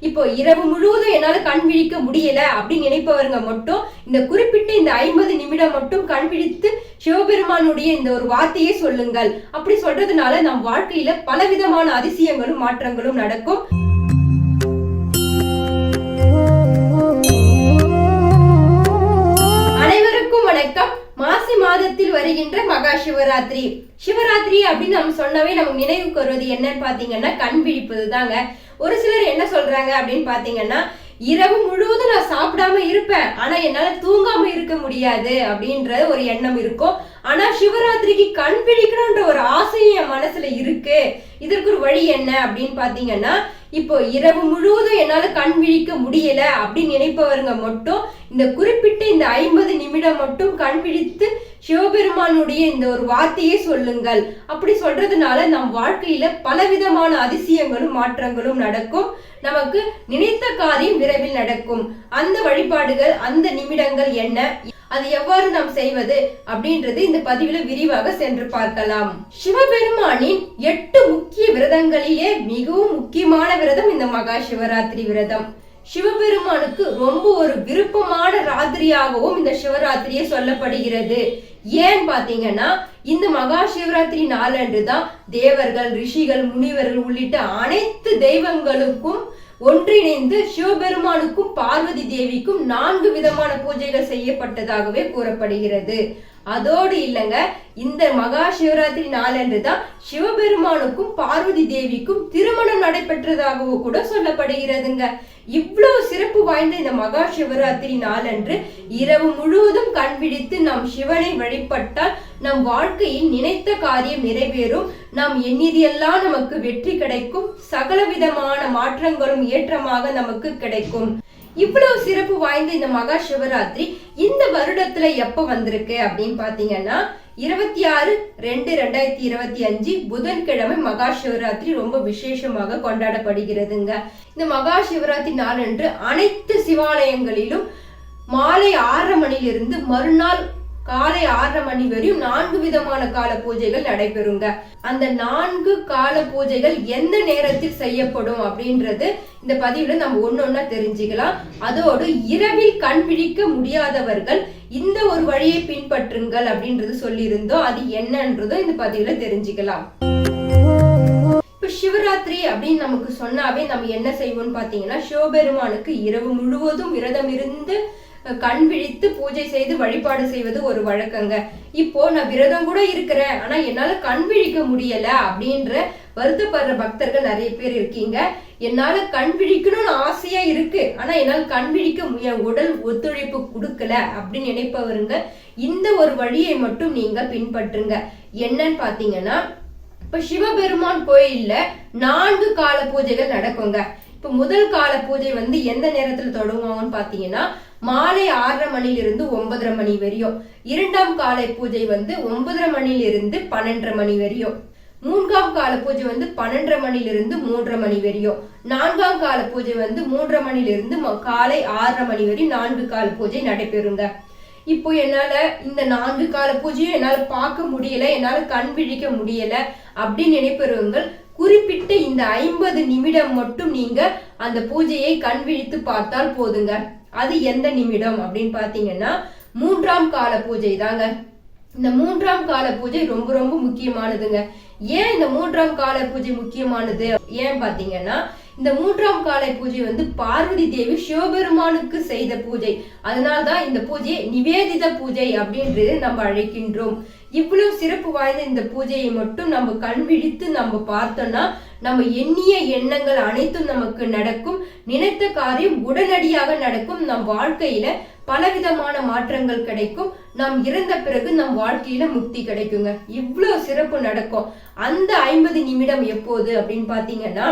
இப்போ இரவு முழுவதும் என்னால கண் விழிக்க முடியல அப்படின்னு நினைப்பவருங்க மட்டும் இந்த குறிப்பிட்ட இந்த ஐம்பது நிமிடம் மட்டும் கண் விழித்து சிவபெருமானுடைய இந்த ஒரு வார்த்தையே சொல்லுங்கள். அப்படி சொல்றதுனால நம் வாழ்க்கையில பலவிதமான அதிசயங்களும் மாற்றங்களும் நடக்கும். அனைவருக்கும் வணக்கம். மாசி மாதத்தில் வருகின்ற மகா சிவராத்திரி. சிவராத்திரி அப்படின்னு நம்ம சொன்னவே நமக்கு நினைவுக்கு வருவது என்னன்னு பாத்தீங்கன்னா கண் விழிப்பது தாங்க ஒரு சிலர் என்ன சொல்றாங்க அப்படின்னு பாத்தீங்கன்னா இரவு முழுவதும் நான் சாப்பிடாம இருப்பேன். ஆனா என்னால தூங்காம இருக்க முடியாது. அப்படின்ற ஒரு எண்ணம் இருக்கும். ஆனா சிவராத்திரிக்கு கண் பிடிக்கணும்ன்ற ஒரு ஆசையும் என் மனசுல இருக்கு. இதற்கு ஒரு வழி என்ன அப்படின்னு பாத்தீங்கன்னா இப்போ இரவு முழுவதும் என்னால கண் விழிக்க முடியல அப்படின்னு நினைப்பவருங்க மட்டும் இந்த குறிப்பிட்ட இந்த ஐம்பது நிமிடம் மட்டும் கண் விழித்து சிவபெருமானுடைய இந்த ஒரு வார்த்தையே சொல்லுங்கள். அப்படி சொல்றதுனால நம் வாழ்க்கையில பலவிதமான அதிசயங்களும் மாற்றங்களும் நடக்கும். நமக்கு நினைத்த காரியம் விரைவில் நடக்கும். அந்த வழிபாடுகள் அந்த நிமிடங்கள் என்ன? அது எவ்வாறு நாம் செய்வது அப்படின்றது இந்த பதிவில விரிவாக சென்று பார்க்கலாம். சிவபெருமானின் எட்டு முக்கிய விரதங்களிலே மிகவும் முக்கியமான விரதம் இந்த மகா சிவராத்திரி விரதம். சிவபெருமானுக்கு ரொம்ப ஒரு விருப்பமான ராத்திரியாகவும் இந்த சிவராத்திரியே சொல்லப்படுகிறது. ஏன் பாத்தீங்கன்னா இந்த மகா சிவராத்திரி நாளன்று தான் தேவர்கள் ரிஷிகள் முனிவர்கள் உள்ளிட்ட அனைத்து தெய்வங்களுக்கும் ஒன்றிணைந்து சிவபெருமானுக்கும் பார்வதி தேவிக்கும் நான்கு விதமான பூஜைகள் செய்யப்பட்டதாகவே கூறப்படுகிறது. அதோடு இல்லைங்க இந்த மகா சிவராத்திரி நாளன்று தான் சிவபெருமானுக்கும் பார்வதி தேவிக்கும் திருமணம் நடைபெற்றதாகவும் கூட சொல்லப்படுகிறதுங்க. இவ்வளோ சிறப்பு வாய்ந்த இந்த மகா சிவராத்திரி நாளன்று இரவு முழுவதும் கண்பிடித்து நாம் சிவனை வழிபட்டால் நம் வாழ்க்கையில் நினைத்த காரியம் நிறைவேறும். நாம் எண்ணியதெல்லாம் நமக்கு வெற்றி கிடைக்கும். சகலவிதமான மாற்றங்களும் ஏற்றமாக நமக்கு கிடைக்கும். இவ்வளவு சிறப்பு வாய்ந்த இந்த மகா சிவராத்திரி இந்த வருடத்துல எப்ப வந்திருக்கு அப்படின்னு பாத்தீங்கன்னா இருபத்தி ஆறு ரெண்டு ரெண்டாயிரத்தி இருபத்தி அஞ்சு புதன்கிழமை மகா சிவராத்திரி ரொம்ப விசேஷமாக கொண்டாடப்படுகிறதுங்க. இந்த மகா சிவராத்திரி நாளன்று அனைத்து சிவாலயங்களிலும் மாலை ஆறரை மணியிலிருந்து மறுநாள் காலை ஆறரை மணி வரையும் நான்கு விதமான கால பூஜைகள் நடைபெறுங்க. அந்த நான்கு கால பூஜைகள் எந்த நேரத்தில் செய்யப்படும் அப்படின்றது இந்த பதிவுல நம்ம ஒன்னொன்னா தெரிஞ்சுக்கலாம். அதோடு இரவில் கண்பிடிக்க முடியாதவர்கள் இந்த ஒரு வழியை பின்பற்றுங்கள் அப்படின்றது சொல்லியிருந்தோம். அது என்னன்றதும் இந்த பதிவுல தெரிஞ்சுக்கலாம். சிவராத்திரி அப்படின்னு நமக்கு சொன்னாவே நம்ம என்ன செய்வோம்னு பாத்தீங்கன்னா சிவபெருமானுக்கு இரவு முழுவதும் விரதம் இருந்து கண் விழித்து பூஜை செய்து வழிபாடு செய்வது ஒரு வழக்கங்க. இப்போ நான் விரதம் கூட இருக்கிறேன் ஆனா என்னால கண் விழிக்க முடியல அப்படின்ற வருத்தப்படுற பக்தர்கள் நிறைய பேர் இருக்கீங்க. என்னால கண் விழிக்கணும்னு ஆசையா இருக்கு ஆனா என்னால் கண் விழிக்க முடிய உடல் ஒத்துழைப்பு கொடுக்கல அப்படின்னு நினைப்பவருங்க இந்த ஒரு வழியை மட்டும் நீங்க பின்பற்றுங்க. என்னன்னு பாத்தீங்கன்னா இப்ப சிவபெருமான் கோயில்ல நான்கு கால பூஜைகள் நடக்குங்க. இப்போ முதல் கால பூஜை வந்து எந்த நேரத்துல தொடங்குவாங்கன்னு பாத்தீங்கன்னா மாலை ஆறரை மணிலிருந்து ஒன்பதரை மணி வரையும். இரண்டாம் காலை பூஜை வந்து ஒன்பதரை மணிலிருந்து பன்னெண்டரை மணி வரையும். மூன்றாம் கால பூஜை வந்து பன்னெண்டரை மணிலிருந்து மூன்றரை மணி வரையும். நான்காம் கால பூஜை வந்து மூன்றரை மணிலிருந்து ம- காலை ஆறரை மணி வரையும் நான்கு கால பூஜை நடைபெறுங்க. இப்போ என்னால இந்த நான்கு கால பூஜையும் என்னால பார்க்க முடியல என்னால கண் விழிக்க முடியல அப்படின்னு நினைப்பவர்கள் குறிப்பிட்ட இந்த ஐம்பது நிமிடம் மட்டும் நீங்க அந்த பூஜையை கண் விழித்து பார்த்தால் போதுங்க. அது எந்த நிமிடம் அப்படின்னு பாத்தீங்கன்னா மூன்றாம் கால பூஜை தாங்க. இந்த மூன்றாம் கால பூஜை ரொம்ப ரொம்ப முக்கியமானதுங்க. ஏன் இந்த மூன்றாம் கால பூஜை முக்கியமானது ஏன் பாத்தீங்கன்னா இந்த மூன்றாம் காலை பூஜை வந்து பார்வதி தேவி சிவபெருமானுக்கு செய்த பூஜை. அதனால்தான் இந்த பூஜையை நிவேதித பூஜை அப்படின்றது நம்ம அழைக்கின்றோம். இவ்வளவு சிறப்பு வாய்ந்த இந்த பூஜையை மட்டும் நம்ம கண் விழித்து நம்ம பார்த்தோம்னா நம்ம எண்ணிய எண்ணங்கள் அனைத்தும் நமக்கு நடக்கும். நினைத்த காரியம் உடனடியாக நடக்கும். நம் வாழ்க்கையில பலவிதமான மாற்றங்கள் கிடைக்கும். நாம் இறந்த பிறகு நம் வாழ்க்கையில முக்தி கிடைக்குங்க. இவ்வளவு சிறப்பு நடக்கும். அந்த ஐம்பது நிமிடம் எப்போது அப்படின்னு பாத்தீங்கன்னா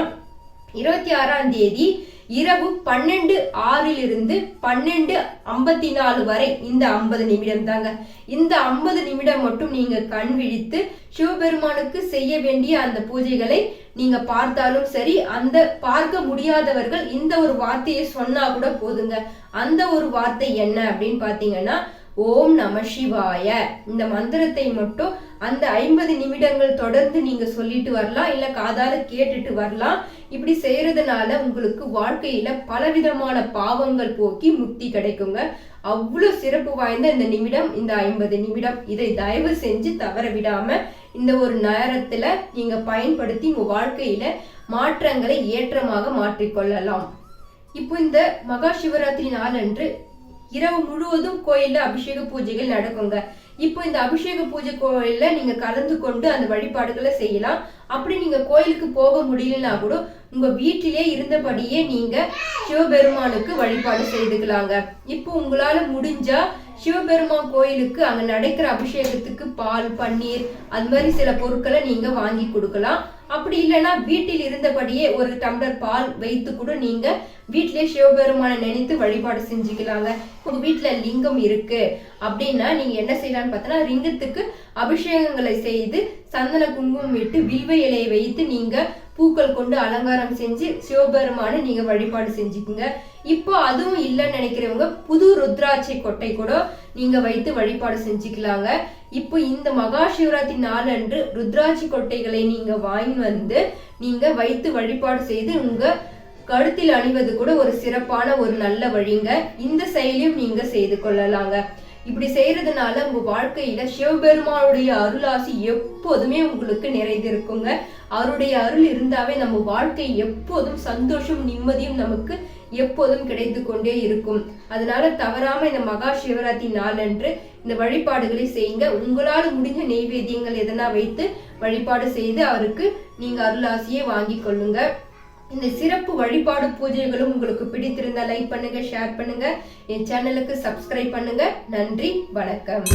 இருபத்தி ஆறாம் தேதி இரவு பன்னெண்டு ஆறிலிருந்து பன்னெண்டு ஐம்பத்தி நாலு வரை இந்த ஐம்பது நிமிடம் தாங்க இந்த ஐம்பது நிமிடம் மட்டும் நீங்க கண் விழித்து சிவபெருமானுக்கு செய்ய வேண்டிய அந்த பூஜைகளை நீங்க பார்த்தாலும் சரி அந்த பார்க்க முடியாதவர்கள் இந்த ஒரு வார்த்தையை சொன்னா கூட போதுங்க. அந்த ஒரு வார்த்தை என்ன அப்படின்னு பாத்தீங்கன்னா ஓம் நம சிவாய. இந்த மந்திரத்தை மட்டும் அந்த ஐம்பது நிமிடங்கள் தொடர்ந்து நீங்க சொல்லிட்டு வரலாம் இல்ல காதால கேட்டுட்டு வரலாம். இப்படி செய்யறதுனால உங்களுக்கு வாழ்க்கையில பலவிதமான பாவங்கள் போக்கி முக்தி கிடைக்குங்க. அவ்வளோ சிறப்பு வாய்ந்த இந்த நிமிடம் இந்த ஐம்பது நிமிடம். இதை தயவு செஞ்சு தவற விடாம இந்த ஒரு நேரத்துல நீங்க பயன்படுத்தி உங்க வாழ்க்கையில மாற்றங்களை ஏற்றமாக மாற்றிக்கொள்ளலாம். இப்போ இந்த மகா சிவராத்திரி நாளன்று இரவு முழுவதும் கோயில்ல அபிஷேக பூஜைகள் நடக்குங்க. இப்போ இந்த அபிஷேக பூஜை கோயில்ல நீங்க கலந்து கொண்டு அந்த வழிபாடுகளை செய்யலாம். அப்படி நீங்க கோயிலுக்கு போக முடியலன்னா கூட உங்க வீட்டிலே இருந்தபடியே நீங்க சிவபெருமானுக்கு வழிபாடு செய்துக்கலாங்க. இப்போ உங்களால முடிஞ்சா சிவபெருமான் கோயிலுக்கு அங்க நடக்கிற அபிஷேகத்துக்கு பால் பன்னீர் அது மாதிரி சில பொருட்களை நீங்க வாங்கி கொடுக்கலாம். அப்படி இல்லைன்னா வீட்டில் இருந்தபடியே ஒரு டம்ளர் பால் வைத்து கூட நீங்க வீட்டிலே சிவபெருமானை நினைத்து வழிபாடு செஞ்சுக்கலாங்க. உங்க வீட்டுல லிங்கம் இருக்கு அப்படின்னா நீங்க என்ன செய்யலாம்னு பார்த்தோன்னா லிங்கத்துக்கு அபிஷேகங்களை செய்து சந்தன குங்குமம் விட்டு வில்வ இலையை வைத்து நீங்க பூக்கள் கொண்டு அலங்காரம் செஞ்சு சிவபெருமானை நீங்க வழிபாடு செஞ்சுக்குங்க. இப்போ அதுவும் இல்லைன்னு நினைக்கிறவங்க புது ருத்ராட்சை கொட்டை கூட நீங்க வைத்து வழிபாடு செஞ்சுக்கலாங்க. இப்போ இந்த மகா சிவராத்திரி நாளன்று ருத்ராட்சி கொட்டைகளை நீங்க வாங்கி வந்து நீங்க வைத்து வழிபாடு செய்து உங்க கழுத்தில் அணிவது கூட ஒரு சிறப்பான ஒரு நல்ல வழிங்க. இந்த செயலையும் நீங்க செய்து கொள்ளலாங்க. இப்படி செய்யறதுனால உங்க வாழ்க்கையில சிவபெருமானுடைய அருளாசி எப்போதுமே உங்களுக்கு நிறைந்திருக்குங்க. அவருடைய அருள் இருந்தாவே நம்ம வாழ்க்கை எப்போதும் சந்தோஷம் நிம்மதியும் நமக்கு எப்போதும் கிடைத்து கொண்டே இருக்கும். அதனால தவறாம இந்த மகா சிவராத்திரி நாளன்று இந்த வழிபாடுகளை செய்யுங்க. உங்களால் முடிஞ்ச நெய்வேத்தியங்கள் எதனா வைத்து வழிபாடு செய்து அவருக்கு நீங்க அருளாசியை வாங்கி கொள்ளுங்க. இந்த சிறப்பு வழிபாடு பூஜைகளும் உங்களுக்கு பிடித்திருந்தா லைக் பண்ணுங்க ஷேர் பண்ணுங்க. என் சேனலுக்கு சப்ஸ்கிரைப் பண்ணுங்க. நன்றி வணக்கம்.